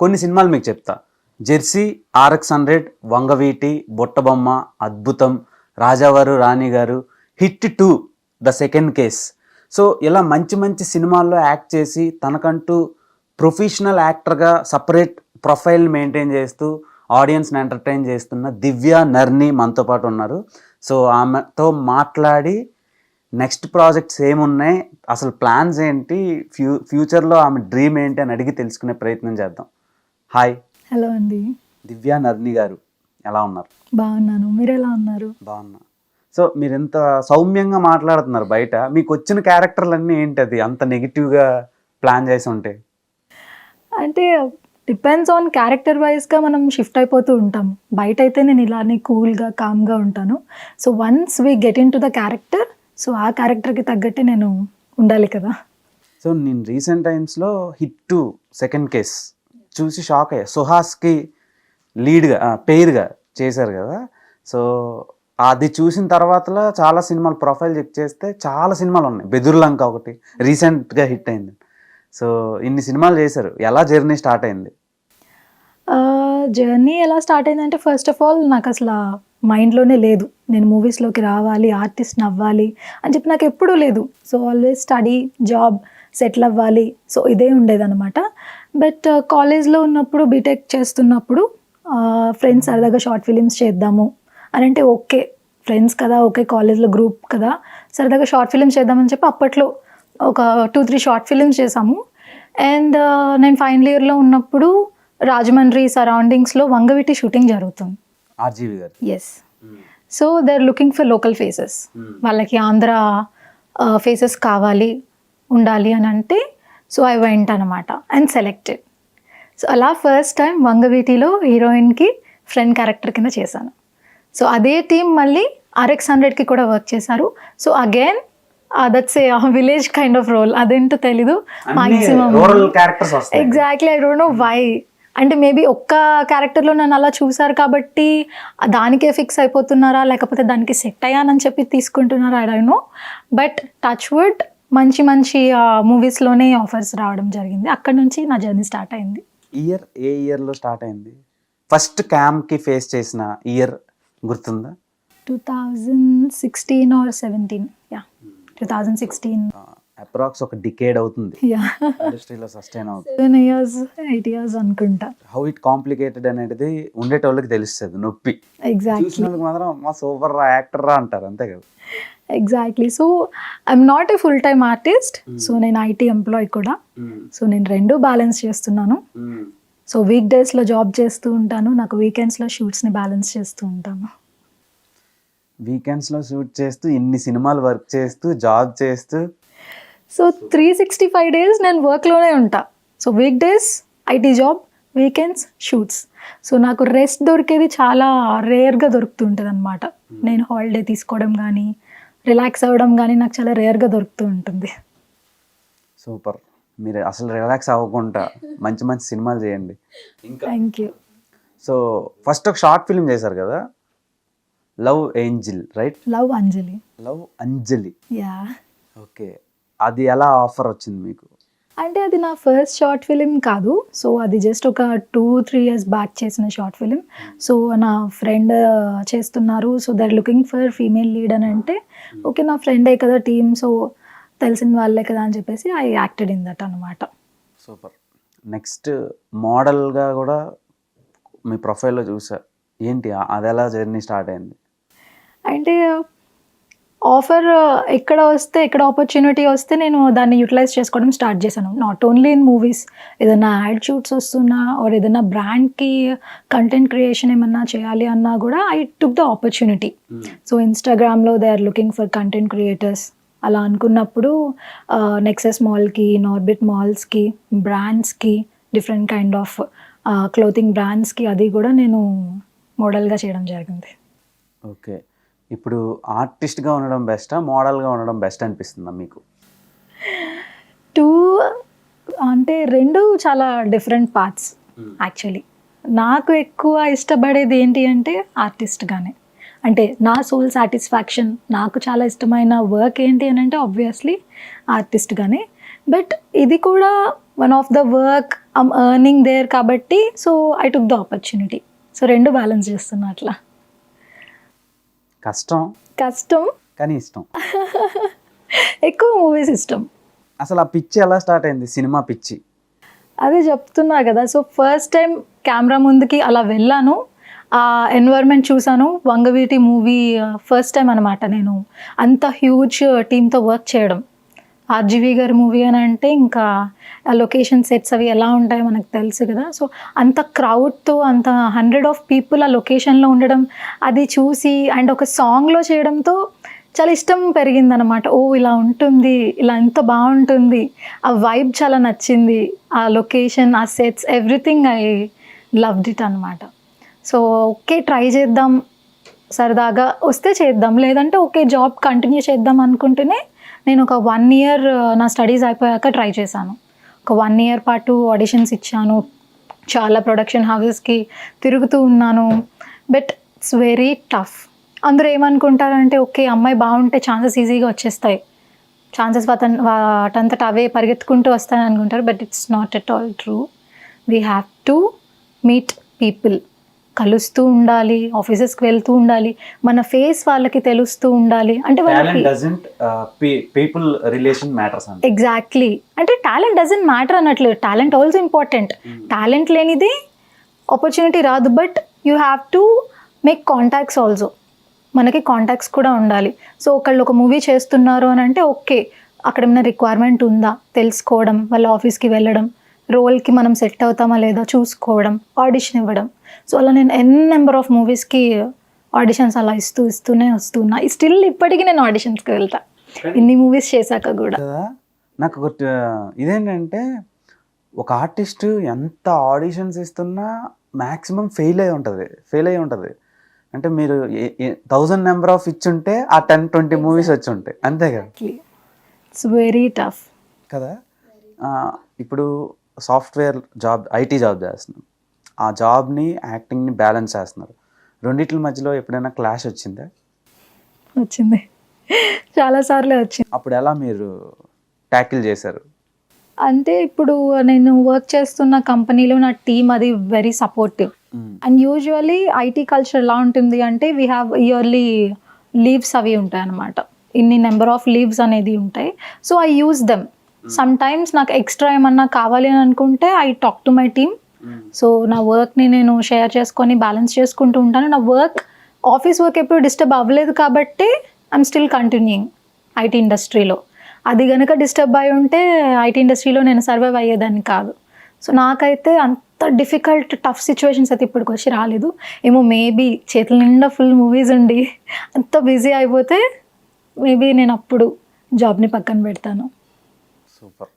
కొన్ని సినిమాలు మీకు చెప్తా. Jersey RX hundred Vangaveeti Buttabomma Adbhutam Rajavaru Rani garu hit two the second case. So ఇలా మంచి మంచి సినిమాల్లో యాక్ట్ చేసి తనకంటూ ప్రొఫెషనల్ యాక్టర్గా సపరేట్ ప్రొఫైల్ మెయింటైన్ చేస్తూ ఆడియన్స్ని ఎంటర్టైన్ చేస్తున్న దివ్య నర్ని మనతో పాటు ఉన్నారు. సో ఆమెతో మాట్లాడి నెక్స్ట్ ప్రాజెక్ట్స్ ఏమున్నాయి అసలు ప్లాన్స్ ఏంటి ఫ్యూ ఫ్యూచర్లో ఆమె డ్రీమ్ ఏంటి అని అడిగి తెలుసుకునే ప్రయత్నం చేద్దాం. హాయ్. హలో అండి. దివ్య నర్ని గారు ఎలా ఉన్నారు? బాగున్నాను. మీరు ఎలా ఉన్నారు? బాగున్నా. సో మీరు ఎంత సౌమ్యంగా మాట్లాడుతున్నారు బయట? మీకు వచ్చిన క్యారెక్టర్లన్నీ ఏంటి అది? అంత నెగిటివ్గా ప్లాన్ చేసి ఉంటే? అంటే డిపెండ్స్ ఆన్ క్యారెక్టర్ వైజ్గా మనం షిఫ్ట్ అయిపోతూ ఉంటాం. బయట అయితే నేను ఇలానే కూల్గా కామ్గా ఉంటాను. So once we get in to the character so ఆ క్యారెక్టర్కి తగ్గట్టే నేను ఉండాలి కదా. సో నేను రీసెంట్ టైమ్స్లో హిట్ టు సెకండ్ కేస్ చూసి షాక్ అయ్యా. సుహాస్కి లీడ్గా పేరుగా చేశారు కదా. సో అది చూసిన తర్వాతలో చాలా సినిమాలు ప్రొఫైల్ చెక్ చేస్తే చాలా సినిమాలు ఉన్నాయి. బెదుర్లంక ఒకటి రీసెంట్గా హిట్ అయింది. సో ఇన్ని సినిమాలు చేశారు. ఎలా జర్నీ స్టార్ట్ అయింది? జర్నీ ఎలా స్టార్ట్ అయిందంటే ఫస్ట్ ఆఫ్ ఆల్ నాకు అసలు మైండ్లోనే లేదు. నేను మూవీస్లోకి రావాలి ఆర్టిస్ట్ అవ్వాలి అని చెప్పి నాకు ఎప్పుడూ లేదు. So always study job settle అవ్వాలి. సో ఇదే ఉండేదన్నమాట. బట్ కాలేజ్లో ఉన్నప్పుడు బీటెక్ చేస్తున్నప్పుడు ఫ్రెండ్స్ సరదాగా షార్ట్ ఫిలిమ్స్ చేద్దాము. అని అంటే ఓకే ఫ్రెండ్స్ కదా ఓకే కాలేజ్లో గ్రూప్ కదా సరదాగా షార్ట్ ఫిలిమ్స్ చేద్దామని చెప్పి అప్పట్లో ఒక టూ త్రీ షార్ట్ ఫిలిమ్స్ చేసాము అండ్ నేను ఫైనల్ ఇయర్లో ఉన్నప్పుడు రాజమండ్రి సరౌండింగ్స్లో వంగవీటి షూటింగ్ జరుగుతుంది. RGV garu. Yes so they are looking for local faces వాళ్ళకి ఆంధ్ర ఫేసెస్ కావాలి ఉండాలి అని అంటే సో ఐ వెంట్ అనమాట అండ్ సెలెక్టెడ్ సో అలా ఫస్ట్ టైం వంగవీటిలో హీరోయిన్కి ఫ్రెండ్ క్యారెక్టర్ కింద చేశాను. సో అదే టీం మళ్ళీ ఆర్ఎక్స్ హండ్రెడ్కి కూడా వర్క్ చేశారు. So again that's a village kind of role అదేంటో తెలీదు. Maximum exactly I don't know why అంటే మేబీ ఒక్క క్యారెక్టర్లో నన్ను అలా చూసారు కాబట్టి దానికే ఫిక్స్ అయిపోతున్నారా? లేకపోతే దానికి సెట్ అయ్యానని చెప్పి తీసుకుంటున్నారా? I don't know but touch wood మంచి మంచి మూవీస్లోనే ఆఫర్స్ రావడం జరిగింది. అక్కడ నుంచి నా జర్నీ స్టార్ట్ అయింది. ఇయర్ ఏ ఇయర్లో స్టార్ట్ అయింది? ఫస్ట్ క్యామ్కి ఫేస్ చేసిన ఇయర్ గుర్తుందా? Two thousand sixteen or seventeen yeah two thousand sixteen approx ఒక డికేడ్ అవుతుంది. యా ఇండస్ట్రీలో సస్టైన్ అవుతుంది. సెవెన్ ఇయర్స్ ఎయిట్ ఇయర్స్ అనుకుంటా. హౌ ఇట్ కాంప్లికేటెడ్ అనేది ఉండేటోళ్ళకి తెలుస్తుంది నొప్పి. ఎగ్జాక్ట్లీ మాత్రం మా సూపర్ రా యాక్టర్ రా అంటారు అంతే కదా. Exactly so I'm not a full time artist so నేను ఐటీ ఎంప్లాయ్ కూడా. సో నేను రెండు బ్యాలెన్స్ చేస్తున్నాను. సో వీక్ డేస్లో జాబ్ చేస్తూ ఉంటాను. నాకు వీకెండ్స్లో షూట్స్ని బ్యాలెన్స్ చేస్తూ ఉంటాను. వీకెండ్స్లో షూట్ చేస్తూ ఇన్ని సినిమాలు వర్క్ చేస్తూ జాబ్ చేస్తూ so three sixty five days నేను వర్క్లోనే ఉంటా. So week days IT job weekends shoots so నాకు రెస్ట్ దొరికేది చాలా రేర్గా దొరుకుతుంటుంది అనమాట నేను హాలిడే తీసుకోవడం కానీ రిలాక్స్ అవ్వడం కానీ నాకు చాలా రేర్గా దొరుకుతూ ఉంటుంది సూపర్. మీరు అసలు రిలాక్స్ అవ్వకుండా మంచి మంచి సినిమాలు చేయండి. థ్యాంక్ యూ సో ఫస్ట్ ఒక షార్ట్ ఫిల్మ్ చేశారు కదా? Love angel right love Anjali love Anjali yeah okay అది ఎలా ఆఫర్ వచ్చింది మీకు? అంటే అది నా ఫస్ట్ షార్ట్ ఫిలిం కాదు. సో అది జస్ట్ ఒక టూ త్రీ ఇయర్స్ బ్యాక్ చేసిన షార్ట్ ఫిలిం. సో నా ఫ్రెండ్ చేస్తున్నారు. So they're looking for female lead అని అంటే ఓకే నా ఫ్రెండే కదా టీమ్ సో తెలిసిన వాళ్ళే కదా అని చెప్పేసి ఐ యాక్టెడ్ ఇన్ దట్ అనమాట సూపర్. నెక్స్ట్ మోడల్గా కూడా మీ ప్రొఫైల్లో చూసా. ఏంటి? అది ఎలా జర్నీ స్టార్ట్ అయింది? అంటే ఆఫర్ ఎక్కడ వస్తే ఎక్కడ ఆపర్చునిటీ వస్తే నేను దాన్ని యూటిలైజ్ చేసుకోవడం స్టార్ట్ చేశాను. నాట్ ఓన్లీ ఇన్ మూవీస్ ఏదైనా యాడ్ షూట్స్ వస్తున్నా ఆర్ ఏదైనా బ్రాండ్కి కంటెంట్ క్రియేషన్ ఏమన్నా చేయాలి అన్నా కూడా I took the opportunity so ఇన్స్టాగ్రామ్లో they are looking for content creators అలా అనుకున్నప్పుడు నెక్సెస్ మాల్కి నార్బిట్ మాల్స్కి బ్రాండ్స్కి డిఫరెంట్ కైండ్ ఆఫ్ క్లోతింగ్ బ్రాండ్స్కి అది కూడా నేను మోడల్గా చేయడం జరిగింది. ఓకే ఇప్పుడు ఆర్టిస్ట్గా ఉండడం బెస్టా? మోడల్గా ఉండడం బెస్ట్ అనిపిస్తుందా మీకు? టూ అంటే రెండు చాలా డిఫరెంట్ పార్ట్స్ యాక్చువల్లీ. నాకు ఎక్కువ ఇష్టపడేది ఏంటి అంటే ఆర్టిస్ట్గానే. అంటే నా సోల్ సాటిస్ఫాక్షన్ నాకు చాలా ఇష్టమైన వర్క్ ఏంటి అని అంటే ఆబ్వియస్లీ ఆర్టిస్ట్గానే. బట్ ఇది కూడా one of the work I'm earning there కాబట్టి so I took the opportunity. So రెండు బ్యాలెన్స్ చేస్తున్నా అట్లా. కష్టం. కష్టం. కానీ ఇష్టం. ఎక్కువ మూవీస్ ఇష్టం. అసలు ఆ పిచ్చి ఎలా స్టార్ట్ అయింది? సినిమా పిచ్చి. అదే చెప్తున్నా కదా సో ఫస్ట్ టైం కెమెరా ముందుకి అలా వెళ్ళాను. ఆ ఎన్వైర్న్మెంట్ చూసాను వంగవీటి మూవీ ఫస్ట్ టైం అనమాట నేను. అంత హ్యూజ్ టీమ్తో వర్క్ చేయడం. ఆర్జీవి గారి మూవీ అని అంటే ఇంకా ఆ లొకేషన్ సెట్స్ అవి ఎలా ఉంటాయో మనకు తెలుసు కదా. సో అంత క్రౌడ్తో అంత హండ్రెడ్ ఆఫ్ పీపుల్ ఆ లొకేషన్లో ఉండడం అది చూసి అండ్ ఒక సాంగ్లో చేయడంతో చాలా ఇష్టం పెరిగిందనమాట ఓ ఇలా ఉంటుంది ఇలా ఎంత బాగుంటుంది ఆ వైబ్ చాలా నచ్చింది ఆ లొకేషన్ ఆ sets everything I loved it అనమాట సో ఓకే ట్రై చేద్దాం. సరదాగా వస్తే చేద్దాం. లేదంటే ఓకే జాబ్ కంటిన్యూ చేద్దాం అనుకుంటేనే నేను ఒక వన్ ఇయర్ నా స్టడీస్ అయిపోయాక ట్రై చేశాను. ఒక వన్ ఇయర్ పాటు ఆడిషన్స్ ఇచ్చాను. చాలా ప్రొడక్షన్ హౌసెస్కి తిరుగుతూ ఉన్నాను. బట్ ఇట్స్ వెరీ టఫ్ అందరూ ఏమనుకుంటారంటే ఓకే అమ్మాయి బాగుంటే ఛాన్సెస్ ఈజీగా వచ్చేస్తాయి. ఛాన్సెస్ వాటన్ వాటంతట అవే పరిగెత్తుకుంటూ వస్తాయని అనుకుంటారు but it's not at all true we have to meet people కలుస్తూ ఉండాలి ఆఫీసెస్కి వెళ్తూ ఉండాలి మన ఫేస్ వాళ్ళకి తెలుస్తూ ఉండాలి. అంటే వాళ్ళకి పీపుల్ రిలేషన్ మ్యాటర్స్ ఎగ్జాక్ట్లీ అంటే టాలెంట్ డజంట్ మ్యాటర్ అన్నట్లేదు టాలెంట్ ఆల్సో ఇంపార్టెంట్ టాలెంట్ లేనిది ఆపర్చునిటీ రాదు. But you have to make contacts also మనకి కాంటాక్ట్స్ కూడా ఉండాలి. సో ఒకళ్ళు ఒక మూవీ చేస్తున్నారు అని అంటే ఓకే అక్కడ ఏమైనా రిక్వైర్మెంట్ ఉందా? తెలుసుకోవడం వాళ్ళ ఆఫీస్కి వెళ్ళడం. రోల్కి మనం సెట్ అవుతామా లేదా చూసుకోవడం ఆడిషన్ ఇవ్వడం. సో అలా నేను ఎన్ నెంబర్ ఆఫ్ మూవీస్కి ఆడిషన్స్ అలా ఇస్తూ ఇస్తూనే వస్తున్నా స్టిల్ ఇప్పటికీ నేను ఆడిషన్స్కి వెళ్తా. ఇన్ని మూవీస్ చేశాక కూడా. నాకు ఇదేంటంటే ఒక ఆర్టిస్ట్ ఎంత ఆడిషన్స్ ఇస్తున్నా మ్యాక్సిమం ఫెయిల్ అయి ఉంటుంది ఫెయిల్ అయి ఉంటుంది. అంటే మీరు థౌజండ్ నెంబర్ ఆఫ్ ఇచ్చుంటే ఆ టెన్ ట్వంటీ మూవీస్ వచ్చి ఉంటాయి అంతే కదా? ఇట్స్ వెరీ టఫ్ కదా? ఇప్పుడు సాఫ్ట్వేర్ జాబ్ ఐటీ జాబ్ చేస్తున్నాం. ఆ జాబ్ని యాక్టింగ్ని బ్యాలెన్స్ చేస్తున్నారు. రెండిట్ల మధ్యలో ఎప్పుడైనా క్లాష్ వచ్చిందా? వచ్చింది. చాలాసార్లు వచ్చింది. అప్పుడు ఎలా మీరు ట్యాకిల్ చేశారు? అంటే ఇప్పుడు నేను వర్క్ చేస్తున్న కంపెనీలో నా టీమ్ అది very supportive. And usually IT culture ఎలా ఉంటుంది అంటే వీ హ్యావ్ ఇయర్లీ లీవ్స్ అవి ఉంటాయి అనమాట ఇన్ని నెంబర్ ఆఫ్ లీవ్స్ అనేది ఉంటాయి. So I use them some times నాకు ఎక్స్ట్రా ఏమన్నా కావాలి అని అనుకుంటే I talk to my team so నా వర్క్ని నేను షేర్ చేసుకొని బ్యాలెన్స్ చేసుకుంటూ ఉంటాను. నా వర్క్ ఆఫీస్ వర్క్ ఎప్పుడు డిస్టర్బ్ అవ్వలేదు కాబట్టి ఐఎమ్ స్టిల్ కంటిన్యూయింగ్ ఐటీ ఇండస్ట్రీలో అది కనుక డిస్టర్బ్ అయి ఉంటే ఐటీ ఇండస్ట్రీలో నేను సర్వైవ్ అయ్యేదాన్ని కాదు. సో నాకైతే అంత డిఫికల్ట్ టఫ్ సిచ్యువేషన్స్ అయితే ఇప్పటికి వచ్చి రాలేదు. ఏమో మేబీ చేతుల నిండా ఫుల్ మూవీస్ ఉండి అంత బిజీ అయిపోతే మేబీ నేను అప్పుడు జాబ్ని పక్కన పెడతాను. సూపర్